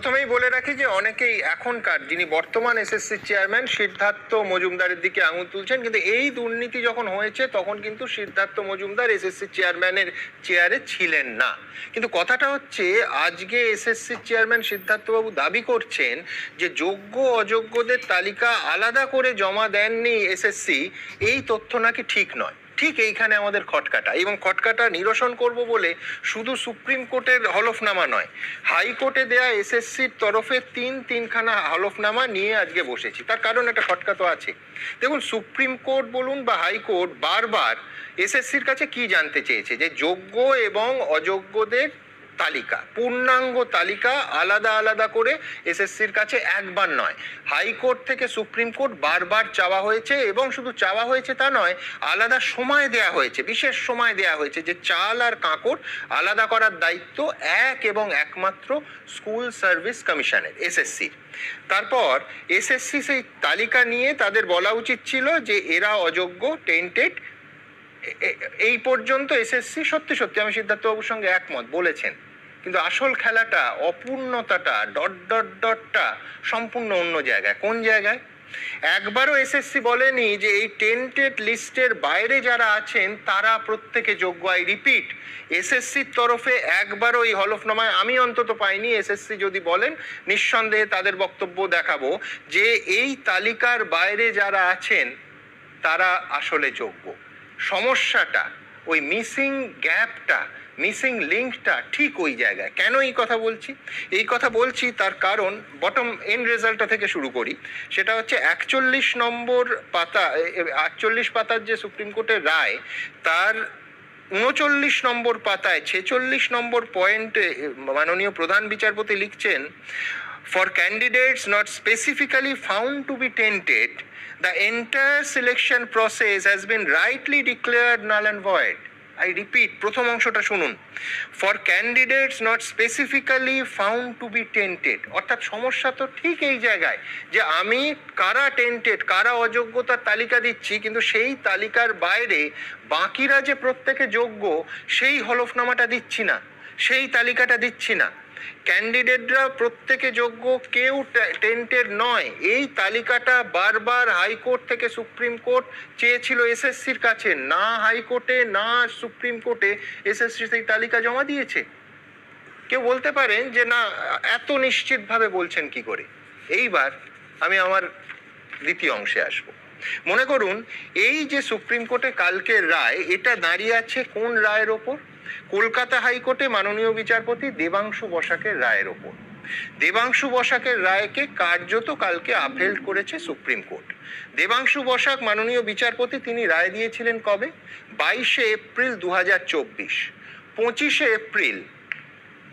প্রথমেই বলে রাখি যে অনেকেই এখনকার যিনি বর্তমান এসএসসি চেয়ারম্যান, সিদ্ধার্থ মজুমদারের দিকে আঙুল তুলছেন। কিন্তু এই দুর্নীতি যখন হয়েছে, তখন কিন্তু সিদ্ধার্থ মজুমদার এসএসসি চেয়ারম্যানের চেয়ারে ছিলেন না। কিন্তু কথাটা হচ্ছে, আজকে এসএসসি চেয়ারম্যান সিদ্ধার্থবাবু দাবি করছেন যে যোগ্য, অযোগ্যদের তালিকা আলাদা করে জমা দেননি এসএসসি। এই তথ্য নাকি ঠিক নয়। ঠিক এইখানে আমাদের খটকাটা। এবং খটকাটা নিরসন করব বলে শুধু সুপ্রিম কোর্টের হলফনামা নয়, হাইকোর্টে দেয়া এসএসসির তরফে তিন তিনখানা হলফনামা নিয়ে আজকে বসেছি। তার কারণ একটা খটকা তো আছে। দেখুন, সুপ্রিম কোর্ট বলুন বা হাইকোর্ট বারবার এসএসসির কাছে কি জানতে চেয়েছে? যে যোগ্য এবং অযোগ্যদের তালিকা, পূর্ণাঙ্গ তালিকা আলাদা আলাদা করে এসএসসির কাছে একবার নয়। হাইকোর্ট থেকে সুপ্রিম কোর্ট বারবার চাওয়া হয়েছে এবং শুধু চাওয়া হয়েছে তা নয়, আলাদা সময় দেয়া হয়েছে, বিশেষ সময় দেয়া হয়েছে যে চাল আর কাঁকড় আলাদা করার দায়িত্ব এক এবং একমাত্র স্কুল সার্ভিস কমিশনের, এসএসসির। তারপর এসএসসি সেই তালিকা নিয়ে তাদের বলা উচিত ছিল যে এরা অযোগ্য, টেন্টেড এই পর্যন্ত এসএসসি সত্যি সত্যি আমি সিদ্ধার্থবাবুর সঙ্গে একমত, বলেছেন। কিন্তু আসল খেলাটা, অপূর্ণতাটা, ডট ডট, ডটটা সম্পূর্ণ অন্য জায়গায়। কোন জায়গায়? একবারও এসএসসি বলেনি যে এই টেন্টেড লিস্টের বাইরে যারা আছেন, তারা প্রত্যেকে যোগ্য। আই রিপিট এসএসসির তরফে একবারও এই হলফনামায় আমি অন্তত পাইনি। এসএসসি যদি বলেন, নিঃসন্দেহে তাদের বক্তব্য দেখাবো যে এই তালিকার বাইরে যারা আছেন, তারা আসলে যোগ্য। সমস্যাটা, ওই মিসিং গ্যাপটা মিসিং লিঙ্কটা ঠিক ওই জায়গায়। কেন এই কথা বলছি? এই কথা বলছি তার কারণ বটম এন্ড রেজাল্টটা থেকে শুরু করি। সেটা হচ্ছে একচল্লিশ নম্বর পাতা আটচল্লিশ পাতার যে সুপ্রিম কোর্টের রায় তার উনচল্লিশ নম্বর পাতায় ছেচল্লিশ নম্বর পয়েন্টে মাননীয় প্রধান বিচারপতি লিখছেন For candidates not specifically found to be tainted, the entire selection process has been rightly declared null and void. I repeat প্রথম অংশটা শুনুন। For candidates not specifically found to be tainted অর্থাৎ সমস্যা তো ঠিক এই জায়গায় যে আমি কারা টেন্টেড কারা অযোগ্যতার তালিকা দিচ্ছি, কিন্তু সেই তালিকার বাইরে বাকিরা যে প্রত্যেকে যোগ্য, সেই হলফনামাটা দিচ্ছি না। সেই তালিকাটা দিচ্ছি না। ক্যান্ডিডেটরা প্রত্যেকে যোগ্য, কেউ টেন্টেড নয়। এই তালিকাটা বারবার হাইকোর্ট থেকে সুপ্রিম কোর্ট চেয়েছিল এসএসসির কাছে। না হাইকোর্টে, না সুপ্রিম কোর্টে এসএসসি সেই তালিকা জমা দিয়েছে। কেউ বলতে পারেন যে, না, এত নিশ্চিতভাবে বলছেন কি করে? এইবার আমি আমার দ্বিতীয় অংশে আসব। মনে করুন, এই যে সুপ্রিম কোর্টে কালকের রায়, এটা দাঁড়িয়ে আছে কোন রায়ের ওপর? কলকাতা হাইকোর্টে মাননীয় বিচারপতি দেবাংশু বসাকের রায়ের ওপর। দেবাংশু বসাকের রায়কে কার্যত কালকে আপহেল্ড করেছে সুপ্রিম কোর্ট। দেবাংশু বসাক মাননীয় বিচারপতি, তিনি রায় দিয়েছিলেন কবে? বাইশে এপ্রিল দু হাজার চব্বিশ। পঁচিশে এপ্রিল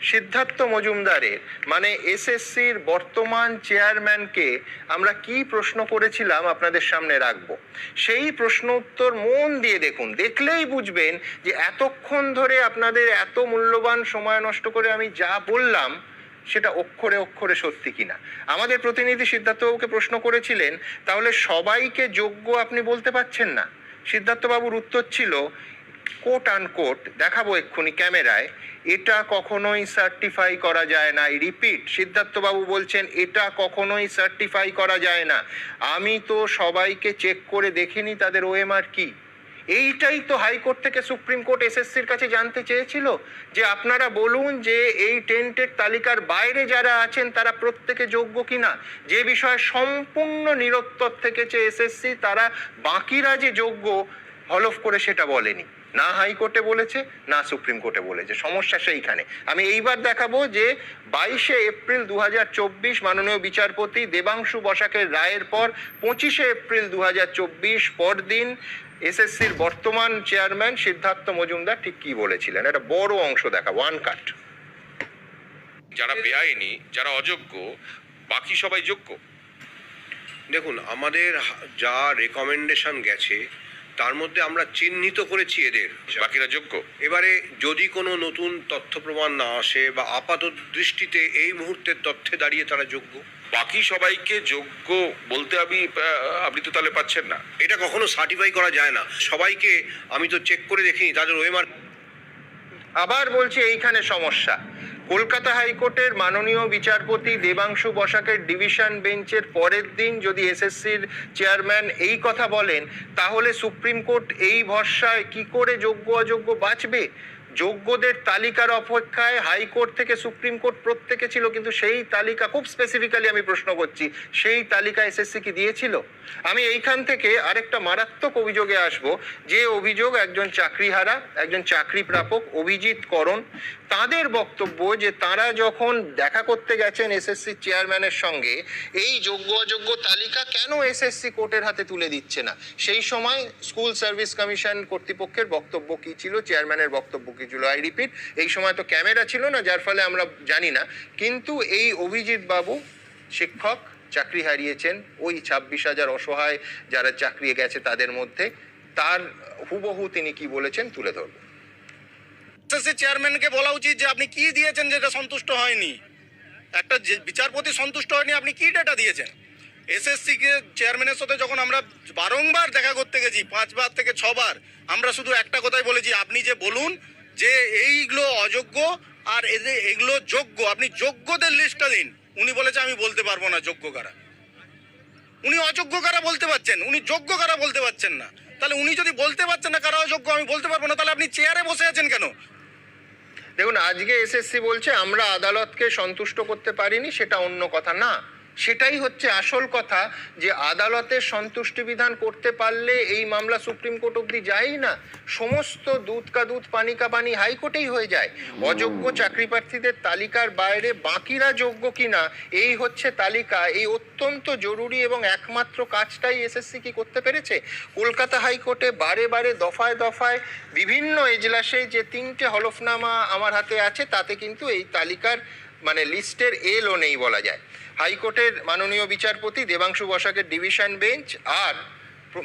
সিদ্ধার্থ মজুমদারের মানে এসএসসির বর্তমান চেয়ারম্যানকে আমরা কি প্রশ্ন করেছিলাম আপনাদের সামনে রাখব। সেই প্রশ্ন উত্তর মন দিয়ে দেখুন, দেখলেই বুঝবেন যে এতক্ষণ ধরে আপনাদের এত মূল্যবান সময় নষ্ট করে আমি যা বললাম, সেটা অক্ষরে অক্ষরে সত্যি কিনা। আমাদের প্রতিনিধি সিদ্ধার্থবাবুকে প্রশ্ন করেছিলেন, তাহলে সবাইকে যোগ্য আপনি বলতে পারছেন না। সিদ্ধার্থবাবুর উত্তর ছিল কোট আন কোট দেখাবো এক্ষুনি ক্যামেরায়, এটা কখনোই সার্টিফাই করা যায় না। রিপিট সিদ্ধার্থবাবু বলছেন, এটা কখনোই সার্টিফাই করা যায় না। আমি তো সবাইকে চেক করে দেখিনি তাদের ওএমআর কি। এইটাই তো হাইকোর্ট থেকে সুপ্রিম কোর্ট এসএসসির কাছে জানতে চেয়েছিল যে আপনারা বলুন যে এই টেন্টের তালিকার বাইরে যারা আছেন, তারা প্রত্যেকে যোগ্য কিনা। যে বিষয়ে সম্পূর্ণ নিরত্তর থেকেছে এসএসসি তারা বাকিরা যে যোগ্য, হলফ করে সেটা বলেনি। না হাইকোর্টে বলেছে না সুপ্রিম কোর্টে বলেছে। সমস্যা সেইখানে। আমি এইবার দেখাবো যে বাইশে এপ্রিল দু হাজার চব্বিশ মাননীয় বিচারপতি দেবাংশু বসাকের রায়ের পর পঁচিশে এপ্রিল দু হাজার চব্বিশ পরদিন এসএসসির বর্তমান চেয়ারম্যান সিদ্ধার্থ মজুমদার ঠিক কি বলেছিলেন? একটা বড় অংশ দেখা ওয়ান কাট যারা বেআইনি যারা অযোগ্য বাকি সবাই যোগ্য? দেখুন আমাদের যা রেকমেন্ডেশন গেছে তার মধ্যে আমরা চিহ্নিত করেছি এদের। বাকিরা যোগ্য? এবারে যদি কোনো নতুন তথ্য প্রমাণ না আসে বা আপাত দৃষ্টিতে এই মুহূর্তের তথ্যে দাঁড়িয়ে তারা যোগ্য? বাকি সবাইকে যোগ্য বলতে আমি আপনি তো তাহলে পাচ্ছেন না। এটা কখনো সার্টিফাই করা যায় না। সবাইকে আমি তো চেক করে দেখিনি তাদের ওএমআর আবার বলছি এইখানে সমস্যা। কলকাতা হাইকোর্টের মাননীয় বিচারপতি দেবাংশু বসাকের ডিভিশন বেঞ্চের পরের দিন যদি এসএসসির চেয়ারম্যান এই কথা বলেন, তাহলে সুপ্রিম কোর্ট এই ভরসায় কি করে যোগ্য অযোগ্য বাঁচবে? যোগ্যদের তালিকার অপেক্ষায় হাইকোর্ট থেকে সুপ্রিম কোর্ট প্রত্যেকে ছিল, কিন্তু সেই তালিকা খুব স্পেসিফিক্যালি আমি প্রশ্ন করছি, সেই তালিকা এসএসসি কি দিয়েছিল? আমি এইখান থেকে আরেকটা মারাত্মক অভিযোগে আসব, যে অভিযোগ একজন চাকরিহারা, একজন চাকরি প্রাপক অভিজিৎ করণ তাদের বক্তব্য যে তারা যখন দেখা করতে গেছেন এসএসসি চেয়ারম্যানের সঙ্গে, এই যোগ্য অযোগ্য তালিকা কেন এসএসসি কোর্টের হাতে তুলে দিচ্ছে না? সেই সময় স্কুল সার্ভিস কমিশন কর্তৃপক্ষের বক্তব্য কি ছিল? চেয়ারম্যানের বক্তব্য কি ছিল? আই রিপিট, এই সময় তো ক্যামেরা ছিল না, যার ফলে আমরা জানি না। কিন্তু এই অভিজিৎ বাবু, শিক্ষক, চাকরি হারিয়েছেন, ওই ছাব্বিশ হাজার অসহায় যারা চাকরি গেছে তাদের মধ্যে, তার হুবহু তিনি কি বলেছেন তুলে ধরবো। এসএসসি চেয়ারম্যানকে বলা উচিত যে আপনি কি দিয়েছেন যেটা সন্তুষ্ট হয়নি? একটা বিচারপতি সন্তুষ্ট হয়নি, আপনি কি ডেটা দিয়েছেন? এসএসসি কে চেয়ারম্যানের সাথে যখন আমরা বারংবার দেখা করতে গেছি, পাঁচবার থেকে ছবার, আমরা শুধু একটা কথাই বলেছি, আপনি যে বলুন যে এইগুলো অযোগ্য আর এগুলো যোগ্য, আপনি যোগ্যদের লিস্টটা দিন। উনি বলেছে, আমি বলতে পারব না যোগ্য কারা। উনি অযোগ্য কারা বলতে পারছেন? উনি যোগ্য কারা বলতে পারছেন না? তাহলে উনি যদি বলতে পারছেন না কারা অযোগ্য, আমি বলতে পারব না। তাহলে আপনি চেয়ারে বসে আছেন কেন? দেখুন আজকে এসএসসি বলছে আমরা আদালতকে সন্তুষ্ট করতে পারিনি সেটা অন্য কথা না। সেটাই হচ্ছে আসল কথা যে আদালতের সন্তুষ্টি বিধান করতে পারলে এই মামলা সুপ্রিম কোর্ট অব্দি যায়ই না। সমস্ত দুধ কা দুধ পানি কা পানি হাইকোর্টেই হয়ে যায়। অযোগ্য চাকরি প্রার্থীদের তালিকার বাইরে বাকিরা যোগ্য কিনা এই হচ্ছে তালিকা। এই অত্যন্ত জরুরি এবং একমাত্র কাজটাই এসএসসি কি করতে পেরেছে? কলকাতা হাইকোর্টে বারে বারে দফায় দফায় বিভিন্ন এজলাসে যে তিনটে হলফনামা আমার হাতে আছে তাতে কিন্তু এই তালিকার মানে লিস্টের এলও নেই বলা যায়। হাইকোর্টের মাননীয় বিচারপতি দেবাংশু বসাকের ডিভিশন বেঞ্চ আর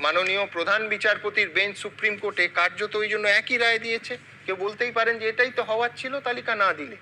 মাননীয় প্রধান বিচারপতির বেঞ্চ সুপ্রিম কোর্টে কার্যত ওই জন্য একই রায় দিয়েছে। কেউ বলতেই পারেন যে এটাই তো হওয়ার ছিল, তালিকা না দিলে।